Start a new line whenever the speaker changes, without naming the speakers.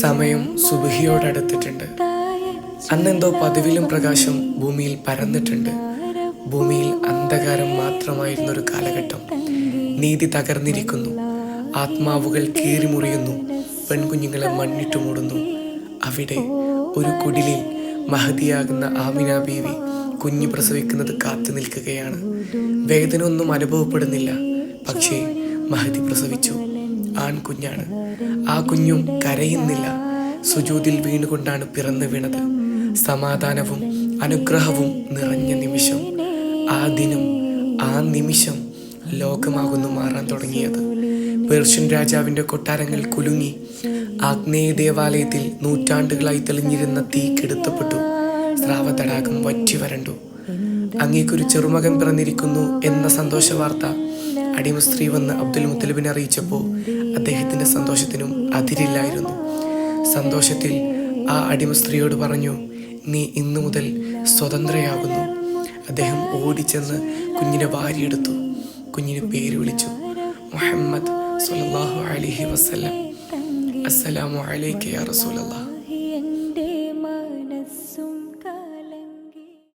സമയം സുബഹിയോടടുത്തിട്ടുണ്ട്. അന്നെന്തോ പതിവിലും പ്രകാശം ഭൂമിയിൽ പരന്നിട്ടുണ്ട്. ഭൂമിയിൽ അന്ധകാരം മാത്രമായിരുന്ന ഒരു കാലഘട്ടം. നീതി തകർന്നിരിക്കുന്നു. ആത്മാവുകൾ കീറിമുറിയുന്നു. പെൺകുഞ്ഞുങ്ങളെ മണ്ണിട്ടു മൂടുന്നു. അവിടെ ഒരു കുടിലിൽ മഹതിയാകുന്ന ആമിന ബീവി കുഞ്ഞു പ്രസവിക്കുന്നത് കാത്തു നിൽക്കുകയാണ്. വേദന ഒന്നും അനുഭവപ്പെടുന്നില്ല. പക്ഷേ മഹതി പ്രസവിച്ചു. ആൺകുഞ്ഞാണ്. ആ കുഞ്ഞും കരയുന്നില്ല. സുജൂതിൽ വീണുകൊണ്ടാണ് പിറന്നു വീണത്. സമാധാനവും അനുഗ്രഹവും നിറഞ്ഞ നിമിഷം. ആ ദിനം ആ നിമിഷം ലോകമാകുന്നു മാറാൻ തുടങ്ങിയത്. പേർഷ്യൻ രാജാവിന്റെ കൊട്ടാരങ്ങൾ കുലുങ്ങി. ആഗ്നേയ ദേവാലയത്തിൽ നൂറ്റാണ്ടുകളായി തെളിഞ്ഞിരുന്ന തീ കെടുത്തപ്പെട്ടു. സ്രാവതടാകം വറ്റി വരണ്ടു. അങ്ങേക്കൊരു ചെറുമകൻ പിറന്നിരിക്കുന്നു എന്ന സന്തോഷ വാർത്ത അടിമ സ്ത്രീ വന്ന് അബ്ദുൽ മുത്തലിബിനെ അറിയിച്ചപ്പോൾ അദ്ദേഹത്തിന്റെ സന്തോഷത്തിനും അതിരില്ലായിരുന്നു. സന്തോഷത്തിൽ ആ അടിമ സ്ത്രീയോട് പറഞ്ഞു നീ ഇന്നു മുതൽ സ്വതന്ത്രയാകുന്നു. അദ്ദേഹം ഓടിച്ചെന്ന് കുഞ്ഞിനെ വാരിയെടുത്തു. കുഞ്ഞിന് പേര് വിളിച്ചു മുഹമ്മദ് സല്ലല്ലാഹു അലൈഹി വസല്ലം. അസ്സലാമു അലൈക്കു യാ റസൂലല്ലാഹ്